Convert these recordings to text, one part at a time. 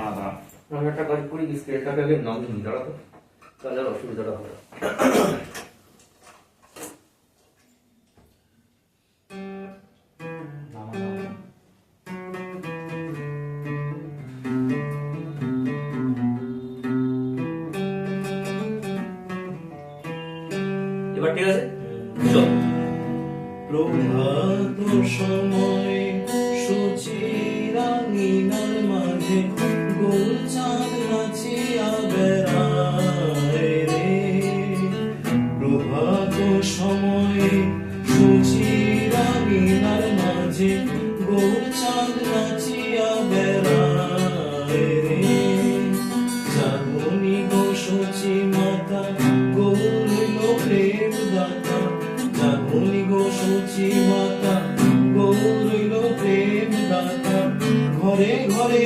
দাঁড়া দাঁড়া আমি একটা কাজ করি স্কেলটাকে আগে নাম নিই দাঁড়া তো। তাহলে অসুবিধাটা হবে। এবার ঠিক আছে প্রভাত সময় গোল চাঁদ রে প্রভাত সময় সুচিরাঙ্গিনার মাঝে গোল চাঁদ নাচিয়া বেড়ায় রে জাগনি গো মাতা প্রেম দাতা জাগনি গো মাতা গৌরল প্রেম দাতা ঘরে ঘরে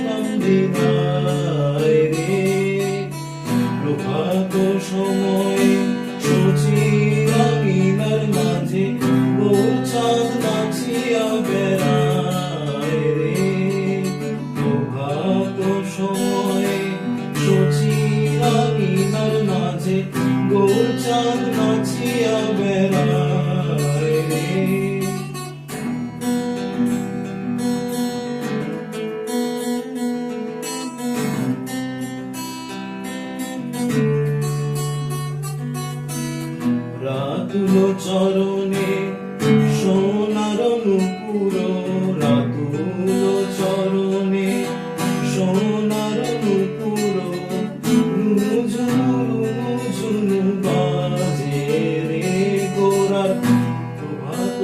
নাম দিনায় রে রে প্রভাত সময় সচি রাঙিনার মাঝে মাঝে গোল চাঁদ রাতুল চরণে, সোনার নুপুর রাতুল চরণে, সোনার নুপুর বাজে রে গোরার প্রভাত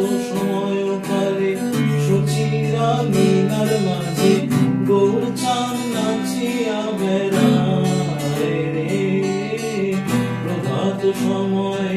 মিনার মাঝে নাচিয়া রে। প্রভাত সময়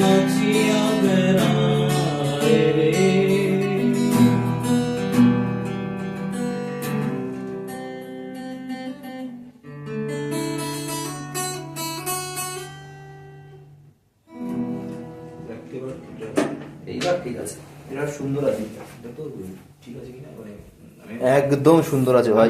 এইবার ঠিক আছে। সুন্দর আছে। কিনা? মানে একদম সুন্দর আছে ভাই।